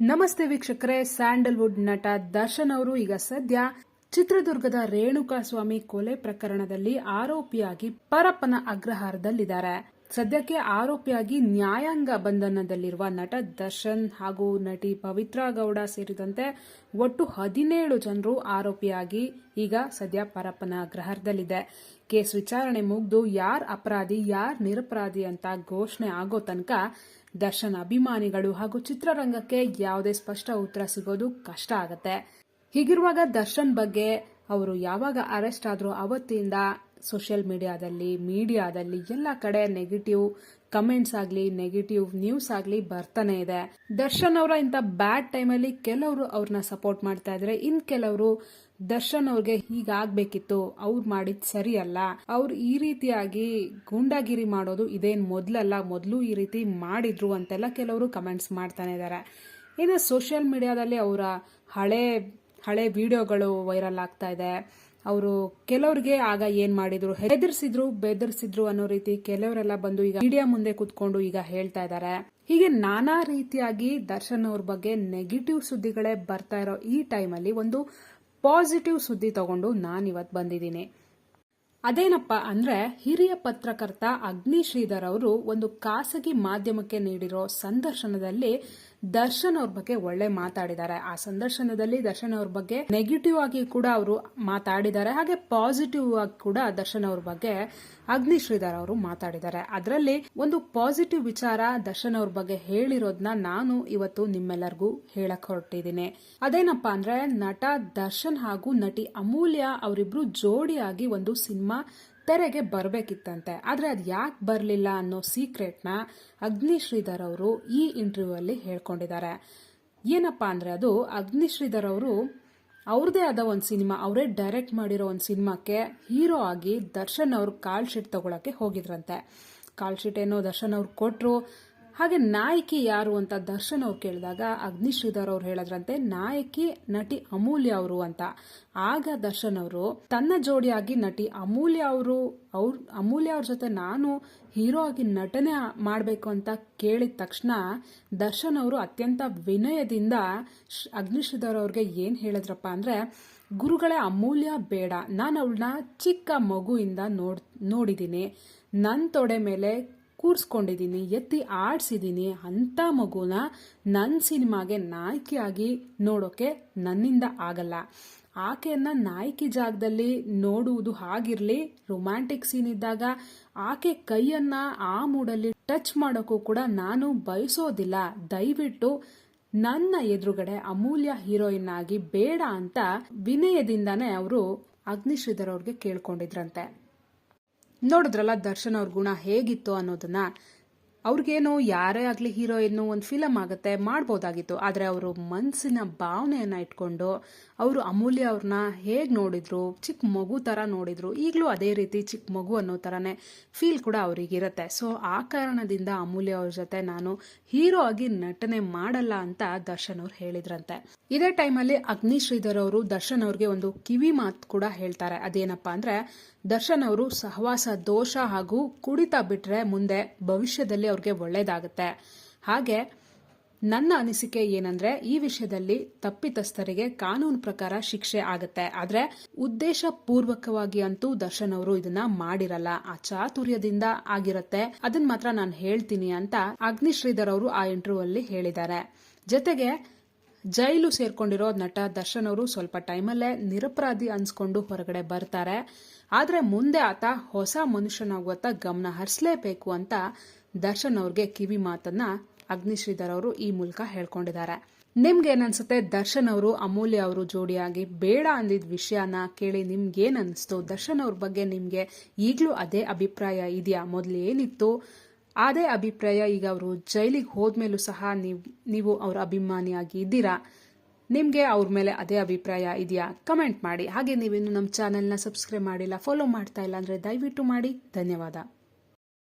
ನಮಸ್ತೆ ವೀಕ್ಷಕರೇ, ಸ್ಯಾಂಡಲ್ವುಡ್ ನಟ ದರ್ಶನ್ ಅವರು ಈಗ ಸದ್ಯ ಚಿತ್ರದುರ್ಗದ ರೇಣುಕಾ ಸ್ವಾಮಿ ಕೊಲೆ ಪ್ರಕರಣದಲ್ಲಿ ಆರೋಪಿಯಾಗಿ ಪರಪ್ಪನ ಅಗ್ರಹಾರದಲ್ಲಿದ್ದಾರೆ. ಸದ್ಯಕ್ಕೆ ಆರೋಪಿಯಾಗಿ ನ್ಯಾಯಾಂಗ ಬಂಧನದಲ್ಲಿರುವ ನಟ ದರ್ಶನ್ ಹಾಗೂ ನಟಿ ಪವಿತ್ರ ಗೌಡ ಸೇರಿದಂತೆ ಒಟ್ಟು ಹದಿನೇಳು ಜನರು ಆರೋಪಿಯಾಗಿ ಈಗ ಸದ್ಯ ಪರಪ್ಪನ ಗ್ರಹದಲ್ಲಿದೆ ಕೇಸ್ ವಿಚಾರಣೆ ಮುಗಿದು ಯಾರ್ ಅಪರಾಧಿ, ಯಾರ್ ನಿರಪರಾಧಿ ಅಂತ ಘೋಷಣೆ ಆಗೋ ತನಕ ದರ್ಶನ್ ಅಭಿಮಾನಿಗಳು ಹಾಗೂ ಚಿತ್ರರಂಗಕ್ಕೆ ಯಾವುದೇ ಸ್ಪಷ್ಟ ಉತ್ತರ ಸಿಗೋದು ಕಷ್ಟ ಆಗುತ್ತೆ. ಹೀಗಿರುವಾಗ ದರ್ಶನ್ ಬಗ್ಗೆ ಅವರು ಯಾವಾಗ ಅರೆಸ್ಟ್ ಆದರೂ ಅವತ್ತಿಂದ ಸೋಷಿಯಲ್ ಮೀಡಿಯಾದಲ್ಲಿ ಮೀಡಿಯಾದಲ್ಲಿ ಎಲ್ಲ ಕಡೆ ನೆಗೆಟಿವ್ ಕಮೆಂಟ್ಸ್ ಆಗಲಿ ನೆಗೆಟಿವ್ ನ್ಯೂಸ್ ಆಗಲಿ ಬರ್ತಾನೆ ಇದೆ. ದರ್ಶನ್ ಅವರ ಇಂಥ ಬ್ಯಾಡ್ ಟೈಮಲ್ಲಿ ಕೆಲವರು ಅವ್ರನ್ನ ಸಪೋರ್ಟ್ ಮಾಡ್ತಾ ಇದ್ರೆ ಇನ್ ಕೆಲವರು ದರ್ಶನ್ ಅವ್ರಿಗೆ ಹೀಗಾಗ್ಬೇಕಿತ್ತು ಅವ್ರು ಮಾಡಿದ್ ಸರಿ ಅಲ್ಲ. ಅವ್ರು ಈ ರೀತಿಯಾಗಿ ಗೂಂಡಾಗಿರಿ ಮಾಡೋದು ಇದೇನು ಮೊದಲಲ್ಲ, ಮೊದಲು ಈ ರೀತಿ ಮಾಡಿದ್ರು ಅಂತೆಲ್ಲ ಕೆಲವರು ಕಮೆಂಟ್ಸ್ ಮಾಡ್ತಾನೆ ಇದ್ದಾರೆ ಇನ್ನು ಸೋಷಿಯಲ್ ಮೀಡಿಯಾದಲ್ಲಿ ಅವರ ಹಳೆ ಹಳೆ ವಿಡಿಯೋಗಳು ವೈರಲ್ ಆಗ್ತಾ ಇದೆ. ಅವರು ಕೆಲವರಿಗೆ ಆಗ ಏನ್ ಮಾಡಿದ್ರು? ಹೆದರ್ಸಿದ್ರು, ಬೆದರ್ಸಿದ್ರು ಅನ್ನೋ ರೀತಿ ಕೆಲವರೆಲ್ಲ ಬಂದು ಈಗ ಮೀಡಿಯಾ ಮುಂದೆ ಕುತ್ಕೊಂಡು ಈಗ ಹೇಳ್ತಾ ಇದ್ದಾರೆ ಹೀಗೆ ನಾನಾ ರೀತಿಯಾಗಿ ದರ್ಶನ್ ಅವ್ರ ಬಗ್ಗೆ ನೆಗೆಟಿವ್ ಸುದ್ದಿಗಳೇ ಬರ್ತಾ ಇರೋ ಈ ಟೈಮಲ್ಲಿ ಒಂದು ಪಾಸಿಟಿವ್ ಸುದ್ದಿ ತಗೊಂಡು ನಾನಿವತ್ತು ಬಂದಿದ್ದೀನಿ. ಅದೇನಪ್ಪ ಅಂದ್ರೆ ಹಿರಿಯ ಪತ್ರಕರ್ತ ಅಗ್ನಿ ಶ್ರೀಧರ್ ಅವರು ಒಂದು ಖಾಸಗಿ ಮಾಧ್ಯಮಕ್ಕೆ ನೀಡಿರೋ ಸಂದರ್ಶನದಲ್ಲಿ ದರ್ಶನ್ ಅವ್ರ ಬಗ್ಗೆ ಒಳ್ಳೆ ಮಾತಾಡಿದ್ದಾರೆ. ಆ ಸಂದರ್ಶನದಲ್ಲಿ ದರ್ಶನ್ ಅವ್ರ ಬಗ್ಗೆ ನೆಗೆಟಿವ್ ಆಗಿ ಕೂಡ ಅವರು ಮಾತಾಡಿದ್ದಾರೆ. ಹಾಗೆ ಪಾಸಿಟಿವ್ ಆಗಿ ಕೂಡ ದರ್ಶನ್ ಅವ್ರ ಬಗ್ಗೆ ಅಗ್ನಿ ಶ್ರೀಧರ್ ಅವರು ಮಾತಾಡಿದ್ದಾರೆ. ಅದರಲ್ಲಿ ಒಂದು ಪಾಸಿಟಿವ್ ವಿಚಾರ ದರ್ಶನ್ ಅವ್ರ ಬಗ್ಗೆ ಹೇಳಿರೋದನ್ನ ನಾನು ಇವತ್ತು ನಿಮ್ಮೆಲ್ಲರಿಗೂ ಹೇಳಕ್ ಹೊರಟಿದ್ದೀನಿ ಅದೇನಪ್ಪಾ ಅಂದ್ರೆ ನಟ ದರ್ಶನ್ ಹಾಗೂ ನಟಿ ಅಮೂಲ್ಯ ಅವರಿಬ್ರು ಜೋಡಿಯಾಗಿ ಒಂದು ಸಿನಿಮಾ ತೆರೆಗೆ ಬರಬೇಕಿತ್ತಂತೆ. ಆದರೆ ಅದು ಯಾಕೆ ಬರಲಿಲ್ಲ ಅನ್ನೋ ಸೀಕ್ರೆಟ್ನ ಅಗ್ನಿ ಶ್ರೀಧರ್ ಅವರು ಈ ಇಂಟರ್ವ್ಯೂ ಅಲ್ಲಿ ಹೇಳ್ಕೊಂಡಿದ್ದಾರೆ. ಏನಪ್ಪ ಅಂದರೆ ಅದು ಅಗ್ನಿ ಶ್ರೀಧರ್ ಅವರು ಅವ್ರದೇ ಆದ ಒಂದು ಸಿನಿಮಾ, ಅವರೇ ಡೈರೆಕ್ಟ್ ಮಾಡಿರೋ ಒಂದು ಸಿನಿಮಾಕ್ಕೆ ಹೀರೋ ಆಗಿ ದರ್ಶನ್ ಅವರು ಕಾಲ್ ಶೀಟ್ ತಗೊಳಕ್ಕೆ ಹೋಗಿದ್ರಂತೆ. ಕಾಲ್ ಶೀಟ್ ಏನೋ ದರ್ಶನ್ ಅವ್ರು ಕೊಟ್ಟರು ಹಾಗೆ ನಾಯಕಿ ಯಾರು ಅಂತ ದರ್ಶನ್ ಅವ್ರು ಕೇಳಿದಾಗ ಅಗ್ನಿ ಶ್ರೀಧರ್ ಅವ್ರು ಹೇಳದ್ರಂತೆ, ನಾಯಕಿ ನಟಿ ಅಮೂಲ್ಯ ಅವರು ಅಂತ. ಆಗ ದರ್ಶನ್ ಅವರು, ತನ್ನ ಜೋಡಿಯಾಗಿ ನಟಿ ಅಮೂಲ್ಯ ಅವರು, ಅವ್ರ, ಅಮೂಲ್ಯ ಅವ್ರ ಜೊತೆ ನಾನು ಹೀರೋ ಆಗಿ ನಟನೆ ಮಾಡಬೇಕು ಅಂತ ಕೇಳಿದ ತಕ್ಷಣ ದರ್ಶನ್ ಅವರು ಅತ್ಯಂತ ವಿನಯದಿಂದ ಅಗ್ನಿ ಶ್ರೀಧರ್ ಅವ್ರಿಗೆ ಏನ್ ಹೇಳಿದ್ರಪ್ಪ ಅಂದ್ರೆ, ಗುರುಗಳೇ, ಅಮೂಲ್ಯ ಬೇಡ. ನಾನು ಅವಳನ್ನ ಚಿಕ್ಕ ಮಗುವಿಂದ ನೋಡ್ ನೋಡಿದ್ದೀನಿ ನನ್ನ ತೊಡೆ ಮೇಲೆ ಕೂರ್ಸ್ಕೊಂಡಿದ್ದೀನಿ, ಎತ್ತಿ ಆಡ್ಸಿದ್ದೀನಿ ಅಂಥ ಮಗುನ ನನ್ನ ಸಿನಿಮಾಗೆ ನಾಯಕಿಯಾಗಿ ನೋಡೋಕೆ ನನ್ನಿಂದ ಆಗಲ್ಲ. ಆಕೆಯನ್ನು ನಾಯಕಿ ಜಾಗದಲ್ಲಿ ನೋಡುವುದು ಆಗಿರಲಿ ರೊಮ್ಯಾಂಟಿಕ್ ಸೀನ್ ಇದ್ದಾಗ ಆಕೆ ಕೈಯನ್ನ ಆ ಮೂಡಲ್ಲಿ ಟಚ್ ಮಾಡೋಕ್ಕೂ ಕೂಡ ನಾನು ಬಯಸೋದಿಲ್ಲ. ದಯವಿಟ್ಟು ನನ್ನ ಎದುರುಗಡೆ ಅಮೂಲ್ಯ ಹೀರೋಯಿನ್ ಆಗಿ ಬೇಡ ಅಂತ ವಿನಯದಿಂದಾನೇ ಅವರು ಅಗ್ನಿಶ್ರೀಧರ್ ಅವ್ರಿಗೆ ಕೇಳ್ಕೊಂಡಿದ್ರಂತೆ. ನೋಡಿದ್ರಲ್ಲ ದರ್ಶನ್ ಅವ್ರ ಗುಣ ಹೇಗಿತ್ತು ಅನ್ನೋದನ್ನ. ಅವ್ರಿಗೇನು ಯಾರೇ ಆಗಲಿ ಹೀರೋಯಿನ್ನು ಒಂದು ಫಿಲಮ್ ಆಗುತ್ತೆ, ಮಾಡ್ಬೋದಾಗಿತ್ತು. ಆದರೆ ಅವರು ಮನಸ್ಸಿನ ಭಾವನೆಯನ್ನ ಇಟ್ಕೊಂಡು ಅವರು ಅಮೂಲ್ಯ ಅವ್ರನ್ನ ಹೇಗೆ ನೋಡಿದ್ರು ಚಿಕ್ಕ ಮಗು ಥರ ನೋಡಿದ್ರು, ಈಗಲೂ ಅದೇ ರೀತಿ ಚಿಕ್ಕ ಮಗು ಅನ್ನೋ ಥರನೇ ಫೀಲ್ ಕೂಡ ಅವರಿಗಿರುತ್ತೆ. ಸೊ ಆ ಕಾರಣದಿಂದ ಅಮೂಲ್ಯ ಅವ್ರ ಜೊತೆ ನಾನು ಹೀರೋ ಆಗಿ ನಟನೆ ಮಾಡಲ್ಲ ಅಂತ ದರ್ಶನ್ ಅವ್ರು ಹೇಳಿದ್ರಂತೆ. ಇದೇ ಟೈಮಲ್ಲಿ ಅಗ್ನಿ ಶ್ರೀಧರ್ ಅವರು ದರ್ಶನ್ ಅವ್ರಿಗೆ ಒಂದು ಕಿವಿ ಮಾತು ಕೂಡ ಹೇಳ್ತಾರೆ. ಅದೇನಪ್ಪ ಅಂದ್ರೆ ದರ್ಶನ್ ಅವರು ಸಹವಾಸ, ದೋಷ ಹಾಗೂ ಕುಡಿತ ಬಿಟ್ರೆ ಮುಂದೆ ಭವಿಷ್ಯದಲ್ಲಿ ಅವ್ರಿಗೆ ಒಳ್ಳೇದಾಗುತ್ತೆ. ಹಾಗೆ ನನ್ನ ಅನಿಸಿಕೆ ಏನಂದ್ರೆ, ಈ ವಿಷಯದಲ್ಲಿ ತಪ್ಪಿತಸ್ಥರಿಗೆ ಕಾನೂನು ಪ್ರಕಾರ ಶಿಕ್ಷೆ ಆಗುತ್ತೆ. ಆದ್ರೆ ಉದ್ದೇಶ ಪೂರ್ವಕವಾಗಿ ಅಂತೂ ದರ್ಶನ್ ಅವರು ಇದನ್ನ ಮಾಡಿರಲ್ಲ. ಆ ಚಾತುರ್ಯದಿಂದ ಆಗಿರುತ್ತೆ. ಅದನ್ನ ಮಾತ್ರ ನಾನು ಹೇಳ್ತೀನಿ ಅಂತ ಅಗ್ನಿಶ್ರೀಧರ್ ಅವರು ಆ ಇಂಟರ್ವ್ಯೂ ಅಲ್ಲಿ ಹೇಳಿದ್ದಾರೆ. ಜೊತೆಗೆ ಜೈಲು ಸೇರ್ಕೊಂಡಿರೋ ನಟ ದರ್ಶನ್ ಅವರು ಸ್ವಲ್ಪ ಟೈಮಲ್ಲೇ ನಿರಪರಾಧಿ ಅನ್ಸ್ಕೊಂಡು ಹೊರಗಡೆ ಬರ್ತಾರೆ. ಆದ್ರೆ ಮುಂದೆ ಆತ ಹೊಸ ಮನುಷ್ಯನಾಗುವತ್ತ ಗಮನ ಹರಿಸಲೇಬೇಕು ಅಂತ ದರ್ಶನ್ ಅವ್ರಿಗೆ ಕಿವಿ ಮಾತನ್ನ ಅಗ್ನಿಶ್ರೀಧರ್ ಅವರು ಈ ಮೂಲಕ ಹೇಳ್ಕೊಂಡಿದ್ದಾರೆ. ನಿಮ್ಗೆ ಏನನ್ಸುತ್ತೆ? ದರ್ಶನ್ ಅವರು ಅಮೂಲ್ಯ ಅವರು ಜೋಡಿಯಾಗಿ ಬೇಡ ಅಂದಿದ್ ವಿಷಯನ ಕೇಳಿ ನಿಮ್ಗೆ ಏನ್ ಅನಿಸ್ತು ದರ್ಶನ್ ಅವ್ರ ಬಗ್ಗೆ ನಿಮ್ಗೆ ಈಗಲೂ ಅದೇ ಅಭಿಪ್ರಾಯ ಇದೆಯಾ? ಮೊದಲು ಏನಿತ್ತು ಅದೇ ಅಭಿಪ್ರಾಯ ಈಗ ಅವರು ಜೈಲಿಗೆ ಹೋದ್ಮೇಲೂ ಸಹ ನೀವು ನೀವು ಅವರ ಅಭಿಮಾನಿಯಾಗಿ ಇದ್ದೀರಾ ನಿಮಗೆ ಅವ್ರ ಮೇಲೆ ಅದೇ ಅಭಿಪ್ರಾಯ ಇದೆಯಾ? ಕಮೆಂಟ್ ಮಾಡಿ. ಹಾಗೆ ನೀವಿನ್ನು ನಮ್ಮ ಚಾನೆಲ್ನ ಸಬ್ಸ್ಕ್ರೈಬ್ ಮಾಡಿಲ್ಲ, ಫಾಲೋ ಮಾಡ್ತಾ ಇಲ್ಲ ಅಂದರೆ ದಯವಿಟ್ಟು ಮಾಡಿ. ಧನ್ಯವಾದ.